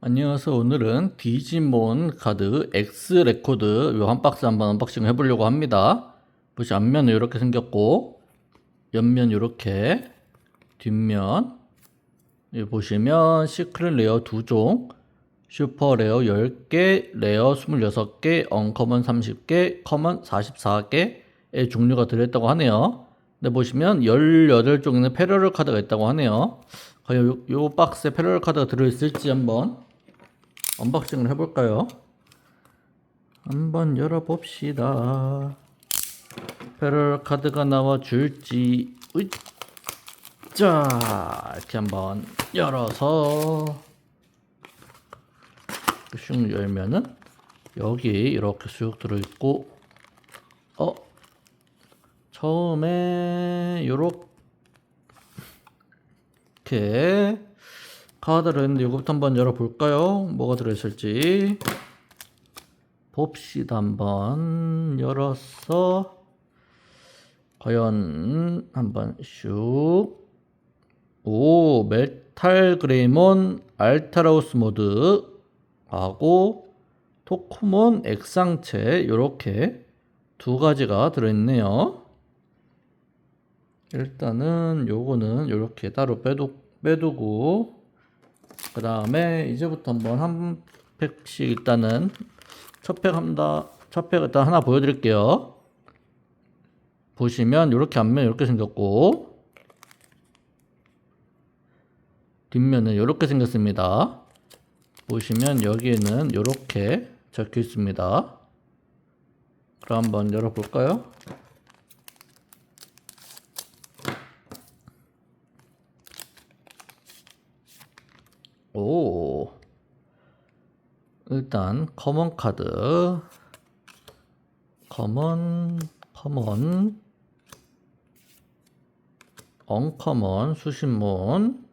안녕하세요. 오늘은 디지몬 카드 X 레코드 요 한 박스 한번 언박싱 해보려고 합니다. 보시 앞면은 이렇게 생겼고 옆면 이렇게 뒷면 여기 보시면 시크릿 레어 2종 슈퍼 레어 10개 레어 26개 언커먼 30개 커먼 44개의 종류가 들어있다고 하네요. 근데 보시면 18종의 패러럴 카드가 있다고 하네요. 과연 요, 요 박스에 패러럴 카드가 들어있을지 한번 언박싱을 해볼까요? 한번 열어봅시다. 패럴 카드가 나와 줄지, 으이. 자, 이렇게 한번 열어서 슉 열면은 여기 이렇게 쑥 들어있고, 어, 처음에 요렇게 카드를 했는데 이거부터 한번 열어볼까요? 뭐가 들어있을지. 봅시다 한번. 열어서 과연 한번 슉. 오, 메탈 그레이몬 알타라우스 모드. 하고 토크몬 액상체. 요렇게 두 가지가 들어있네요. 일단은 요거는 요렇게 따로 빼두, 빼두고 그 다음에 이제부터 한번 한 팩씩 일단은 첫팩 한다 첫 팩 일단 하나 보여드릴게요. 보시면 이렇게 앞면 이렇게 생겼고 뒷면은 이렇게 생겼습니다. 보시면 여기에는 이렇게 적혀 있습니다. 그럼 한번 열어볼까요? 오. 일단 커먼 카드. 커먼, 커먼. 언커먼, 수신문.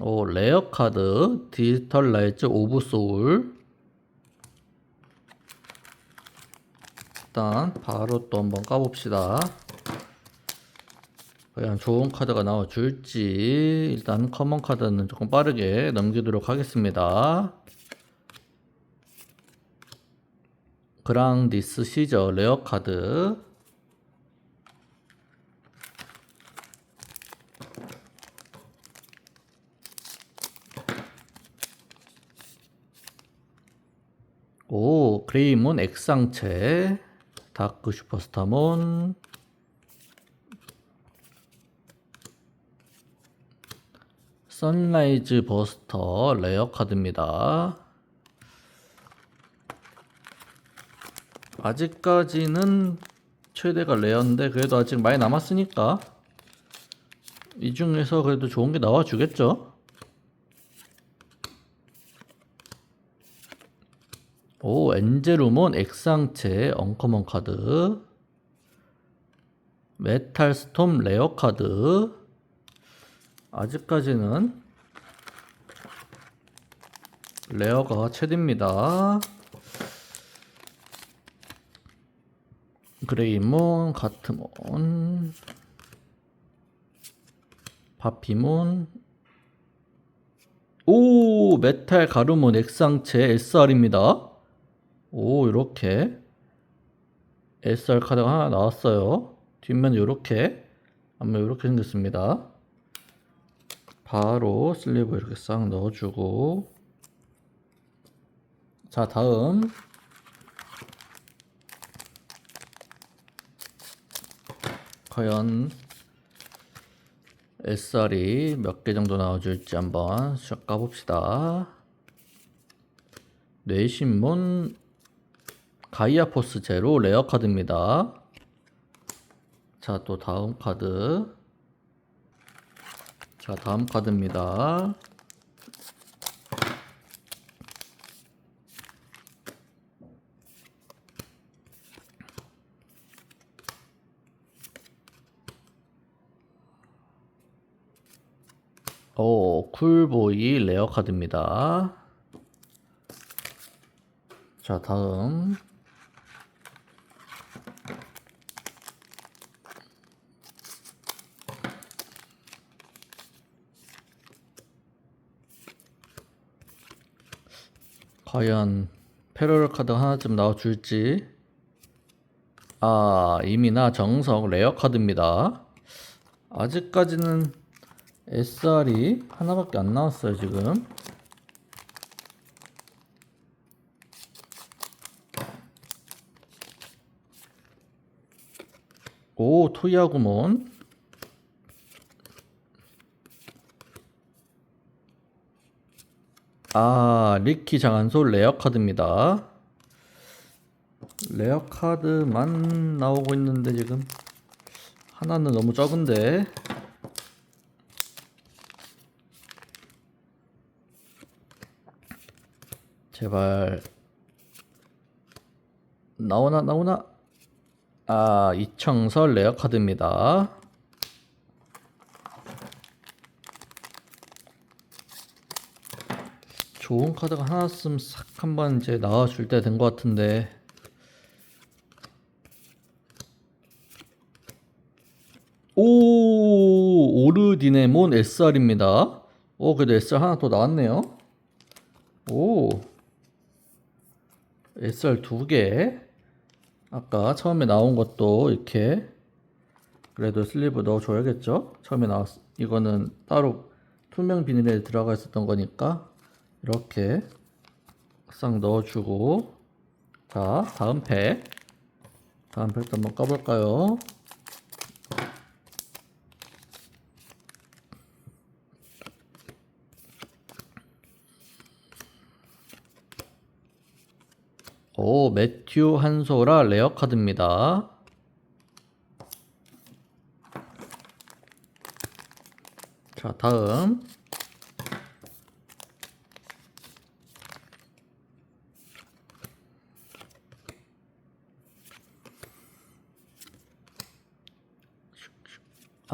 오, 레어 카드. 디지털 라이츠 오브 소울. 일단 바로 또 한번 까봅시다. 과연 좋은 카드가 나와줄지 일단 커먼 카드는 조금 빠르게 넘기도록 하겠습니다. 그랑디스 시저 레어 카드 오 그레이몬 액상체 다크 슈퍼스타몬 선라이즈 버스터 레어 카드입니다. 아직까지는 최대가 레어인데 그래도 아직 많이 남았으니까 이 중에서 그래도 좋은 게 나와 주겠죠. 오 엔제루몬 액상체 언커먼 카드 메탈 스톰 레어 카드 아직까지는 레어가 최대입니다. 그레이몬, 가트몬, 바피몬, 오 메탈 가루몬 액상체 SR입니다. 오 이렇게 SR 카드가 하나 나왔어요. 뒷면 이렇게 앞면 이렇게 생겼습니다. 바로 슬리브 이렇게 싹 넣어주고. 자 다음. 과연 SR이 몇 개 정도 나와줄지 한번 쭉 까봅시다. 뇌신문 가이아포스 제로 레어 카드입니다. 자 또 다음 카드 자, 다음 카드입니다. 오, 쿨보이 레어 카드입니다. 자, 다음. 과연 패러럴 카드 하나쯤 나와줄지. 아, 이미나 정석 레어 카드입니다. 아직까지는 SR이 하나밖에 안 나왔어요, 지금. 오, 토이아구몬. 아, 리키 장한솔 레어 카드입니다. 레어 카드만 나오고 있는데 지금 하나는 너무 적은데. 제발 나오나 나오나 아 이청설 레어 카드입니다 좋은 카드가 하나 있으면 싹 한번 이제 나와줄 때 된 것 같은데. 오 오르디네몬 SR입니다. 오 그래도 SR 하나 더 나왔네요. 오. SR 두 개. 아까 처음에 나온 것도 이렇게 그래도 슬리브 넣어줘야겠죠? 처음에 나왔 이거는 따로 투명 비닐에 들어가 있었던 거니까 이렇게 싹 넣어주고 자 다음 팩 다음 팩도 한번 까볼까요? 오, 매튜 한소라 레어 카드입니다. 자, 다음.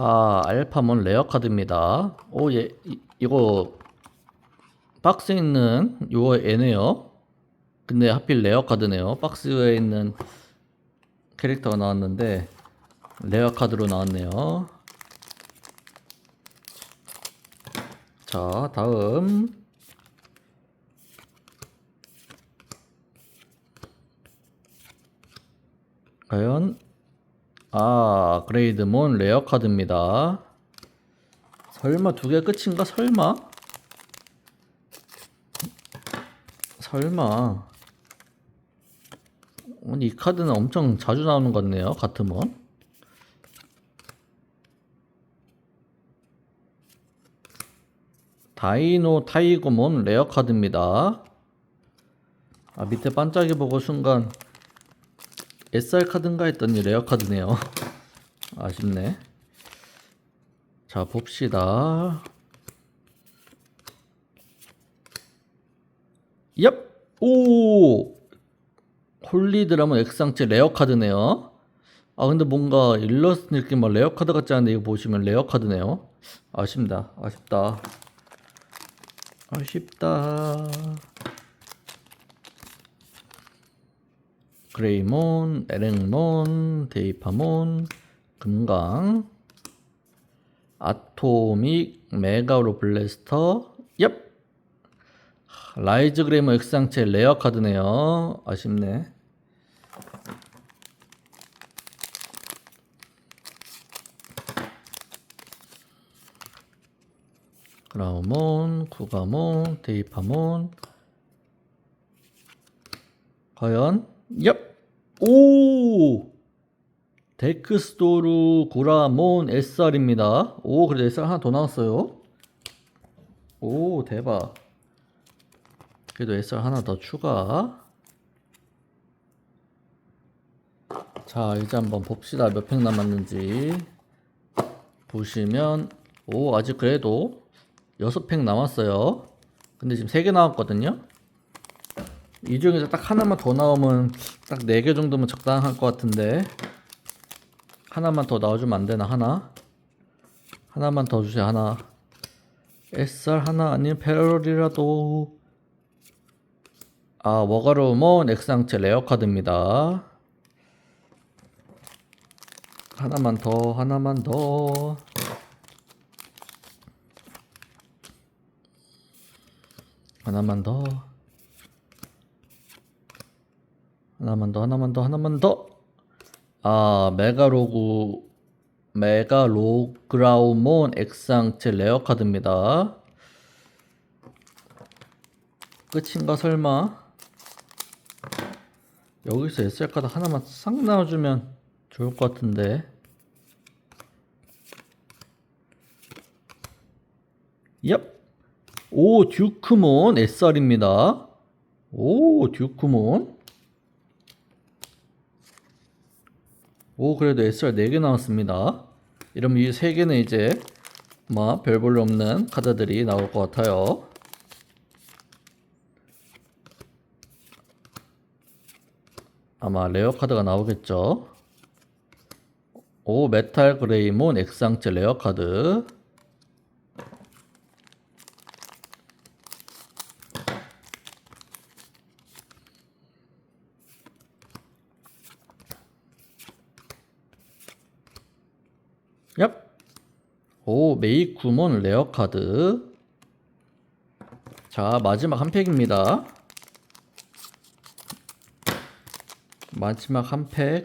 아, 알파몬 레어 카드입니다. 오, 예, 이, 이거 박스에 있는 요거 얘네요. 근데 하필 레어 카드네요. 박스에 있는 캐릭터가 나왔는데 레어 카드로 나왔네요. 자, 다음 과연 아, 그레이드몬 레어 카드입니다. 설마 두 개 끝인가? 설마? 설마 아니, 이 카드는 엄청 자주 나오는 것 같네요. 같은 원. 다이노 타이거몬 레어 카드입니다. 아, 밑에 반짝이 보고 순간 SR 카드인가 했더니 레어 카드네요. 아쉽네. 자, 봅시다. 얍! 오! 홀리 드라면 액상체 레어 카드네요. 아 근데 뭔가 일러스트 느낌 막 레어 카드 같지 않은데 이거 보시면 레어 카드네요. 아쉽다. 아쉽다. 아쉽다. 그레이몬, 에랭몬, 데이파몬, 금강, 아토믹, 메가로 블래스터, 얍! 라이즈 그레이머 액상체 레어 카드네요. 아쉽네. 그라우몬, 쿠가몬, 데이파몬. 과연? 얍! 오! 데크스토르 구라몬 SR입니다. 오, 그래도 SR 하나 더 나왔어요. 오, 대박. 그래도 SR 하나 더 추가. 자, 이제 한번 봅시다. 몇 팩 남았는지. 보시면, 오, 아직 그래도 6팩 남았어요. 근데 지금 3개 나왔거든요. 이 중에서 딱 하나만 더 나오면 딱 4개 정도면 적당할 것 같은데. 하나만 더 나와주면 안 되나, 하나? 하나만 더 주세요, 하나. SR 하나 아니면 패러리라도. 아, 워가로몬 액상체 레어 카드입니다. 하나만 더, 하나만 더. 하나만 더. 하나만 더, 하나만 더, 하나만 더. 아, 메가로그, 메가로그라우몬 액상체 레어 카드입니다. 끝인가 설마? 여기서 SR 카드 하나만 싹 나와주면 좋을 것 같은데. 얍. 오, 듀크몬 SR입니다. 오, 듀크몬. 오, 그래도 SR 4개 나왔습니다. 이러면 이 3개는 이제 아마 별볼일 없는 카드들이 나올 것 같아요. 아마 레어 카드가 나오겠죠. 오, 메탈 그레이몬 액상체 레어 카드. 얍. 오, 메이쿠몬 레어 카드. 자, 마지막 한 팩입니다. 마지막 한 팩.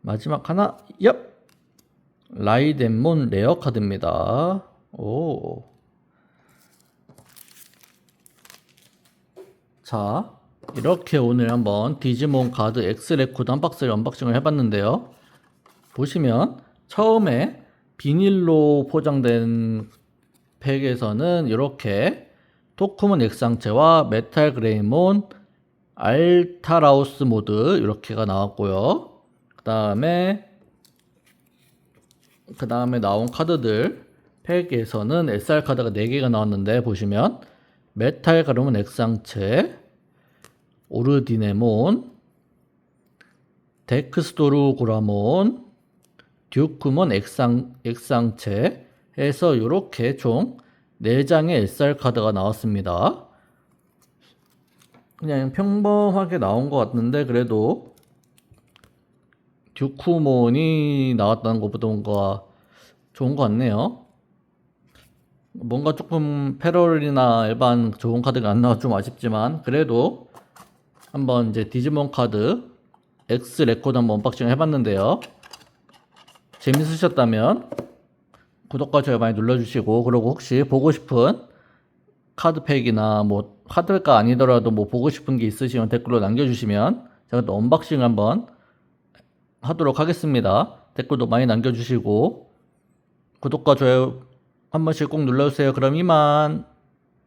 마지막 하나, 얍! 라이덴몬 레어 카드입니다. 오. 자, 이렇게 오늘 한번 디지몬 카드 X 레코드 한 박스를 언박싱을 해봤는데요. 보시면 처음에 비닐로 포장된 팩에서는 이렇게 토크몬 액상체와 메탈 그레이몬 알타라우스 모드 이렇게가 나왔고요. 그 다음에 그 다음에 나온 카드들 팩에서는 SR 카드가 4개가 나왔는데 보시면 메탈 가르몬 액상체 오르디네몬 데크스토르 고라몬 듀크몬 액상, 액상체 해서 이렇게 총 4장의 SR 카드가 나왔습니다. 그냥 평범하게 나온 것 같는데 그래도 듀크몬이 나왔다는 것보다 뭔가 좋은 것 같네요. 뭔가 조금 패럴이나 일반 좋은 카드가 안 나와 좀 아쉽지만 그래도 한번 이제 디지몬 카드 X 레코드 한번 언박싱 해봤는데요. 재밌으셨다면 구독과 좋아요 많이 눌러주시고 그리고 혹시 보고 싶은 카드팩이나 뭐 카드가 아니더라도 뭐 보고 싶은 게 있으시면 댓글로 남겨주시면 제가 또 언박싱 한번 하도록 하겠습니다. 댓글도 많이 남겨주시고 구독과 좋아요 한 번씩 꼭 눌러주세요. 그럼 이만.